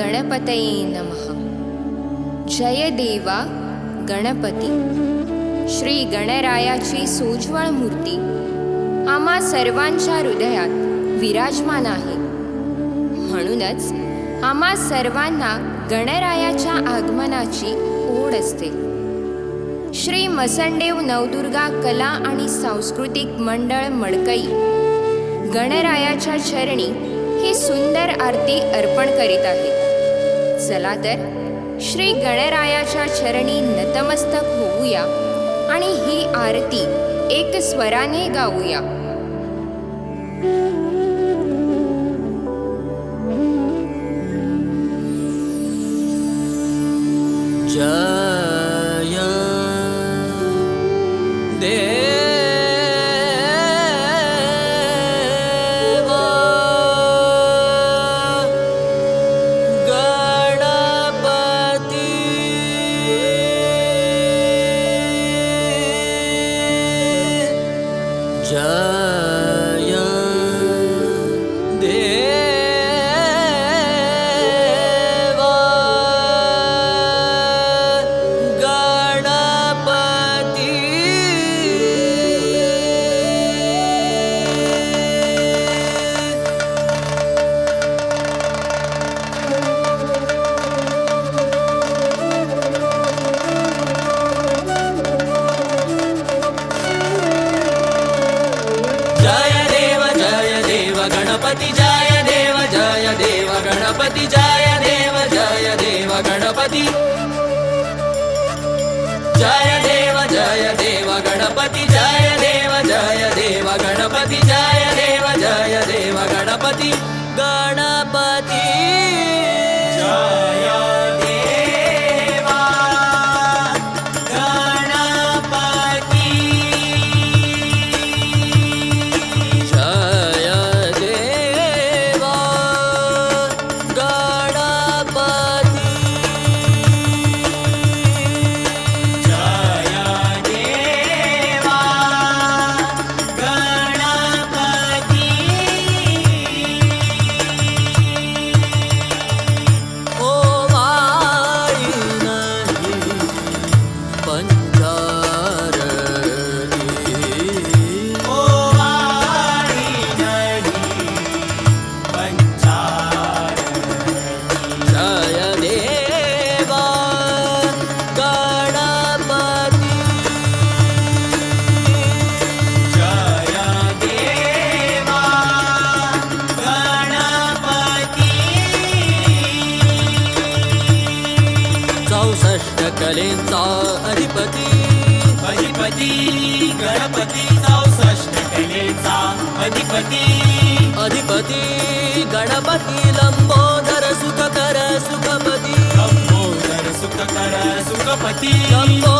गणपतये नमः। जय देवा गणपती। श्री गणरायाची सोज्वळ मूर्ती। आम्हा सर्वांच्या हृदयात विराजमान आहे। म्हणूनच आम्हा सर्वांना गणरायाच्या आगमनाची ओढ असते। श्री मसंडेव नवदुर्गा कला आणि सांस्कृतिक मंडळ मडकई गणरायाच्या चरणी ही सुंदर आरती अर्पण करीत आहे चला तर श्री गणरायाच्या चरणी नतमस्तक होऊया आणि ही आरती एक स्वराने गाऊया. जय गणपती जय देव जय देव गणपती जय देव जय देव गणपती जय देव जय देव गणपती जय देव जय देव गणपती जय देव जय देव गणपती गणपती कलेंचा अधिपती. अधिपती गणपती चौसष्ट कलेचा अधिपती. अधिपती गणपती लंबोदर सुखकर सुखपती. लंबोदर सुखकर सुखपती. सुखपती